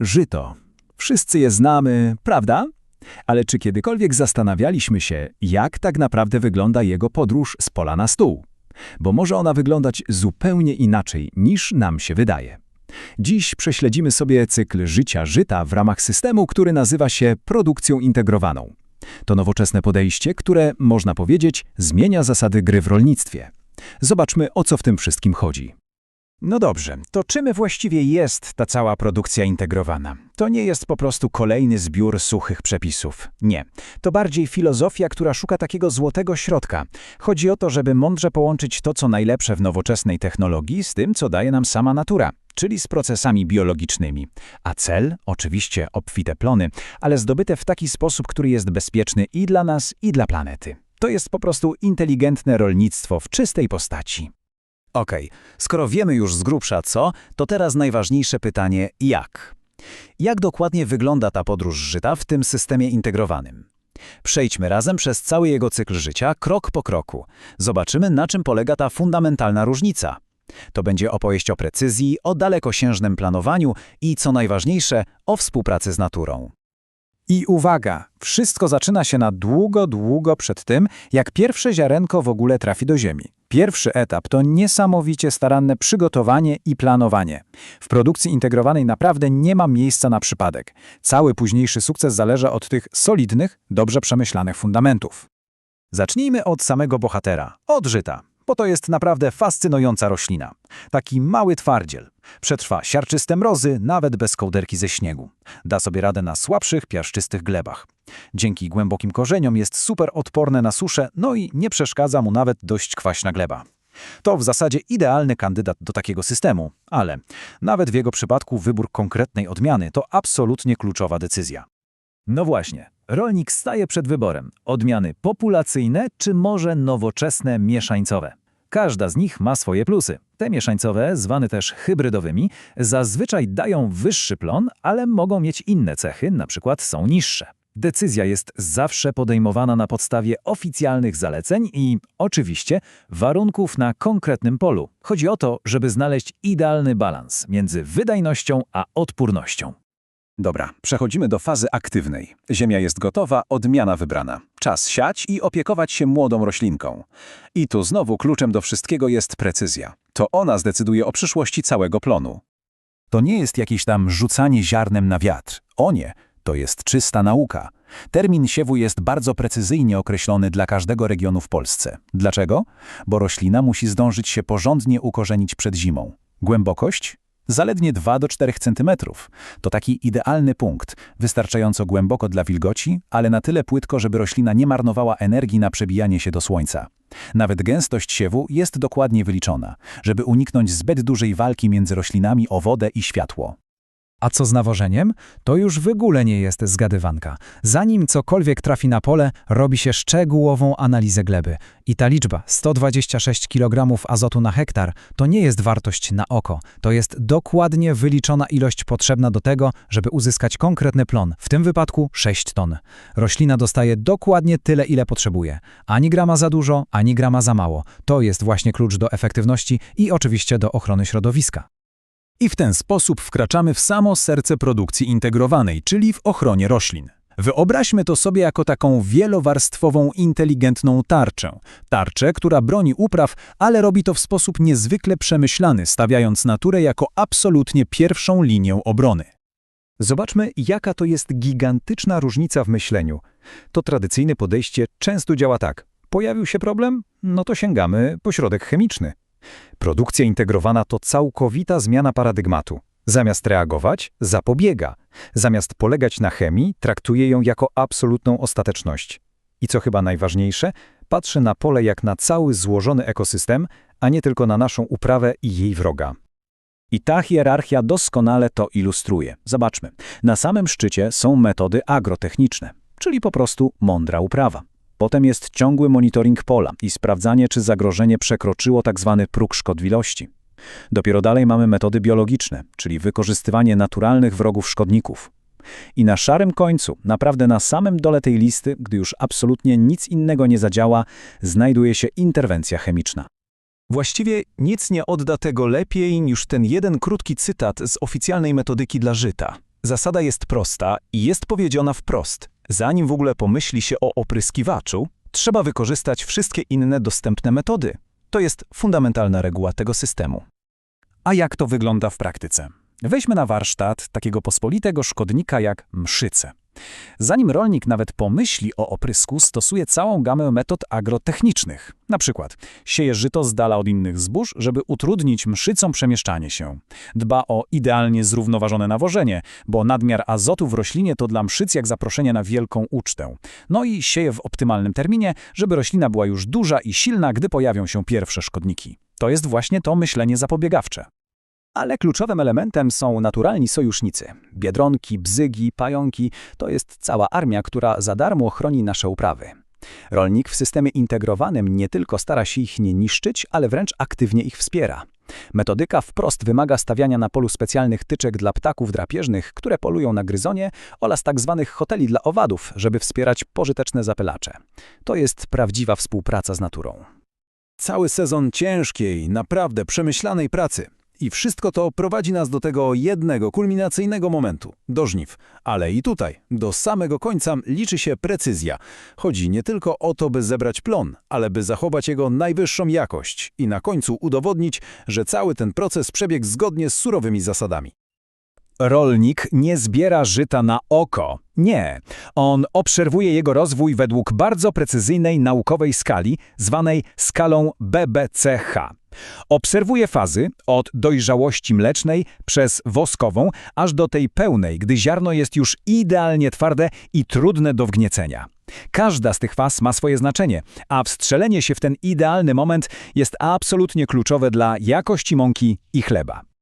Żyto. Wszyscy je znamy, prawda? Ale czy kiedykolwiek zastanawialiśmy się, jak tak naprawdę wygląda jego podróż z pola na stół? Bo może ona wyglądać zupełnie inaczej, niż nam się wydaje. Dziś prześledzimy sobie cykl życia żyta w ramach systemu, który nazywa się produkcją integrowaną. To nowoczesne podejście, które, można powiedzieć, zmienia zasady gry w rolnictwie. Zobaczmy, o co w tym wszystkim chodzi. No dobrze, to czym właściwie jest ta cała produkcja integrowana? To nie jest po prostu kolejny zbiór suchych przepisów. Nie. To bardziej filozofia, która szuka takiego złotego środka. Chodzi o to, żeby mądrze połączyć to, co najlepsze w nowoczesnej technologii z tym, co daje nam sama natura, czyli z procesami biologicznymi. A cel? Oczywiście obfite plony, ale zdobyte w taki sposób, który jest bezpieczny i dla nas, i dla planety. To jest po prostu inteligentne rolnictwo w czystej postaci. Okej, skoro wiemy już z grubsza co, to teraz najważniejsze pytanie jak? Jak dokładnie wygląda ta podróż żyta w tym systemie integrowanym? Przejdźmy razem przez cały jego cykl życia, krok po kroku. Zobaczymy, na czym polega ta fundamentalna różnica. To będzie opowieść o precyzji, o dalekosiężnym planowaniu i, co najważniejsze, o współpracy z naturą. I uwaga, wszystko zaczyna się na długo, długo przed tym, jak pierwsze ziarenko w ogóle trafi do ziemi. Pierwszy etap to niesamowicie staranne przygotowanie i planowanie. W produkcji integrowanej naprawdę nie ma miejsca na przypadek. Cały późniejszy sukces zależy od tych solidnych, dobrze przemyślanych fundamentów. Zacznijmy od samego bohatera, od żyta, bo to jest naprawdę fascynująca roślina. Taki mały twardziel. Przetrwa siarczyste mrozy, nawet bez kołderki ze śniegu. Da sobie radę na słabszych, piaszczystych glebach. Dzięki głębokim korzeniom jest super odporne na suszę, no i nie przeszkadza mu nawet dość kwaśna gleba. To w zasadzie idealny kandydat do takiego systemu, ale nawet w jego przypadku wybór konkretnej odmiany to absolutnie kluczowa decyzja. No właśnie, rolnik staje przed wyborem odmiany populacyjne czy może nowoczesne mieszańcowe. Każda z nich ma swoje plusy. Te mieszańcowe, zwane też hybrydowymi, zazwyczaj dają wyższy plon, ale mogą mieć inne cechy, na przykład są niższe. Decyzja jest zawsze podejmowana na podstawie oficjalnych zaleceń i, oczywiście, warunków na konkretnym polu. Chodzi o to, żeby znaleźć idealny balans między wydajnością a odpornością. Dobra, przechodzimy do fazy aktywnej. Ziemia jest gotowa, odmiana wybrana. Czas siać i opiekować się młodą roślinką. I tu znowu kluczem do wszystkiego jest precyzja. To ona zdecyduje o przyszłości całego plonu. To nie jest jakieś tam rzucanie ziarnem na wiatr. O nie, to jest czysta nauka. Termin siewu jest bardzo precyzyjnie określony dla każdego regionu w Polsce. Dlaczego? Bo roślina musi zdążyć się porządnie ukorzenić przed zimą. Głębokość? Zaledwie 2 do 4 cm. To taki idealny punkt, wystarczająco głęboko dla wilgoci, ale na tyle płytko, żeby roślina nie marnowała energii na przebijanie się do słońca. Nawet gęstość siewu jest dokładnie wyliczona, żeby uniknąć zbyt dużej walki między roślinami o wodę i światło. A co z nawożeniem? To już w ogóle nie jest zgadywanka. Zanim cokolwiek trafi na pole, robi się szczegółową analizę gleby. I ta liczba 126 kg azotu na hektar to nie jest wartość na oko. To jest dokładnie wyliczona ilość potrzebna do tego, żeby uzyskać konkretny plon, w tym wypadku 6 ton. Roślina dostaje dokładnie tyle, ile potrzebuje. Ani grama za dużo, ani grama za mało. To jest właśnie klucz do efektywności i oczywiście do ochrony środowiska. I w ten sposób wkraczamy w samo serce produkcji integrowanej, czyli w ochronie roślin. Wyobraźmy to sobie jako taką wielowarstwową, inteligentną tarczę. Tarczę, która broni upraw, ale robi to w sposób niezwykle przemyślany, stawiając naturę jako absolutnie pierwszą linię obrony. Zobaczmy, jaka to jest gigantyczna różnica w myśleniu. To tradycyjne podejście często działa tak. Pojawił się problem? No to sięgamy po środek chemiczny. Produkcja integrowana to całkowita zmiana paradygmatu. Zamiast reagować, zapobiega. Zamiast polegać na chemii, traktuje ją jako absolutną ostateczność. I co chyba najważniejsze, patrzy na pole jak na cały złożony ekosystem, a nie tylko na naszą uprawę i jej wroga. I ta hierarchia doskonale to ilustruje. Zobaczmy. Na samym szczycie są metody agrotechniczne, czyli po prostu mądra uprawa. Potem jest ciągły monitoring pola i sprawdzanie, czy zagrożenie przekroczyło tzw. próg szkodliwości. Dopiero dalej mamy metody biologiczne, czyli wykorzystywanie naturalnych wrogów szkodników. I na szarym końcu, naprawdę na samym dole tej listy, gdy już absolutnie nic innego nie zadziała, znajduje się interwencja chemiczna. Właściwie nic nie odda tego lepiej niż ten jeden krótki cytat z oficjalnej metodyki dla żyta. Zasada jest prosta i jest powiedziana wprost. Zanim w ogóle pomyśli się o opryskiwaczu, trzeba wykorzystać wszystkie inne dostępne metody. To jest fundamentalna reguła tego systemu. A jak to wygląda w praktyce? Weźmy na warsztat takiego pospolitego szkodnika jak mszyce. Zanim rolnik nawet pomyśli o oprysku, stosuje całą gamę metod agrotechnicznych. Na przykład sieje żyto z dala od innych zbóż, żeby utrudnić mszycom przemieszczanie się. Dba o idealnie zrównoważone nawożenie, bo nadmiar azotu w roślinie to dla mszyc jak zaproszenie na wielką ucztę. No i sieje w optymalnym terminie, żeby roślina była już duża i silna, gdy pojawią się pierwsze szkodniki. To jest właśnie to myślenie zapobiegawcze. Ale kluczowym elementem są naturalni sojusznicy. Biedronki, bzygi, pająki to jest cała armia, która za darmo chroni nasze uprawy. Rolnik w systemie integrowanym nie tylko stara się ich nie niszczyć, ale wręcz aktywnie ich wspiera. Metodyka wprost wymaga stawiania na polu specjalnych tyczek dla ptaków drapieżnych, które polują na gryzonie oraz tzw. hoteli dla owadów, żeby wspierać pożyteczne zapylacze. To jest prawdziwa współpraca z naturą. Cały sezon ciężkiej, naprawdę przemyślanej pracy. I wszystko to prowadzi nas do tego jednego kulminacyjnego momentu do żniw. Ale i tutaj, do samego końca, liczy się precyzja. Chodzi nie tylko o to, by zebrać plon, ale by zachować jego najwyższą jakość i na końcu udowodnić, że cały ten proces przebiegł zgodnie z surowymi zasadami. Rolnik nie zbiera żyta na oko. Nie. On obserwuje jego rozwój według bardzo precyzyjnej naukowej skali, zwanej skalą BBCH. Obserwuje fazy od dojrzałości mlecznej przez woskową, aż do tej pełnej, gdy ziarno jest już idealnie twarde i trudne do wgniecenia. Każda z tych faz ma swoje znaczenie, a wstrzelenie się w ten idealny moment jest absolutnie kluczowe dla jakości mąki i chleba.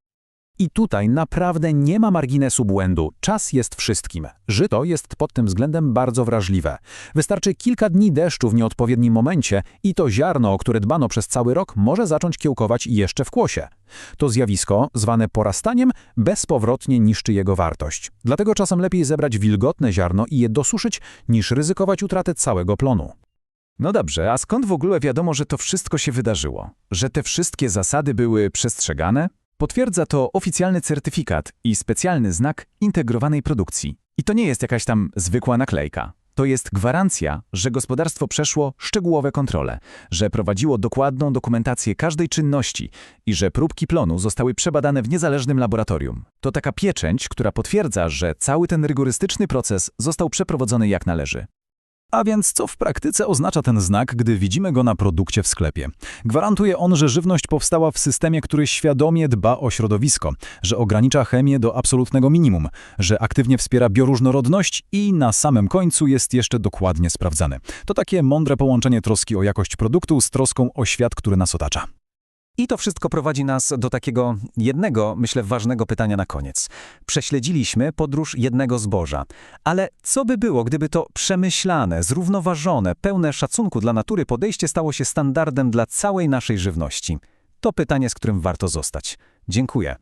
I tutaj naprawdę nie ma marginesu błędu. Czas jest wszystkim. Żyto jest pod tym względem bardzo wrażliwe. Wystarczy kilka dni deszczu w nieodpowiednim momencie i to ziarno, o które dbano przez cały rok, może zacząć kiełkować jeszcze w kłosie. To zjawisko, zwane porastaniem, bezpowrotnie niszczy jego wartość. Dlatego czasem lepiej zebrać wilgotne ziarno i je dosuszyć, niż ryzykować utratę całego plonu. No dobrze, a skąd w ogóle wiadomo, że to wszystko się wydarzyło? Że te wszystkie zasady były przestrzegane? Potwierdza to oficjalny certyfikat i specjalny znak integrowanej produkcji. I to nie jest jakaś tam zwykła naklejka. To jest gwarancja, że gospodarstwo przeszło szczegółowe kontrole, że prowadziło dokładną dokumentację każdej czynności i że próbki plonu zostały przebadane w niezależnym laboratorium. To taka pieczęć, która potwierdza, że cały ten rygorystyczny proces został przeprowadzony jak należy. A więc co w praktyce oznacza ten znak, gdy widzimy go na produkcie w sklepie? Gwarantuje on, że żywność powstała w systemie, który świadomie dba o środowisko, że ogranicza chemię do absolutnego minimum, że aktywnie wspiera bioróżnorodność i na samym końcu jest jeszcze dokładnie sprawdzany. To takie mądre połączenie troski o jakość produktu z troską o świat, który nas otacza. I to wszystko prowadzi nas do takiego jednego, myślę, ważnego pytania na koniec. Prześledziliśmy podróż jednego zboża, ale co by było, gdyby to przemyślane, zrównoważone, pełne szacunku dla natury podejście stało się standardem dla całej naszej żywności? To pytanie, z którym warto zostać. Dziękuję.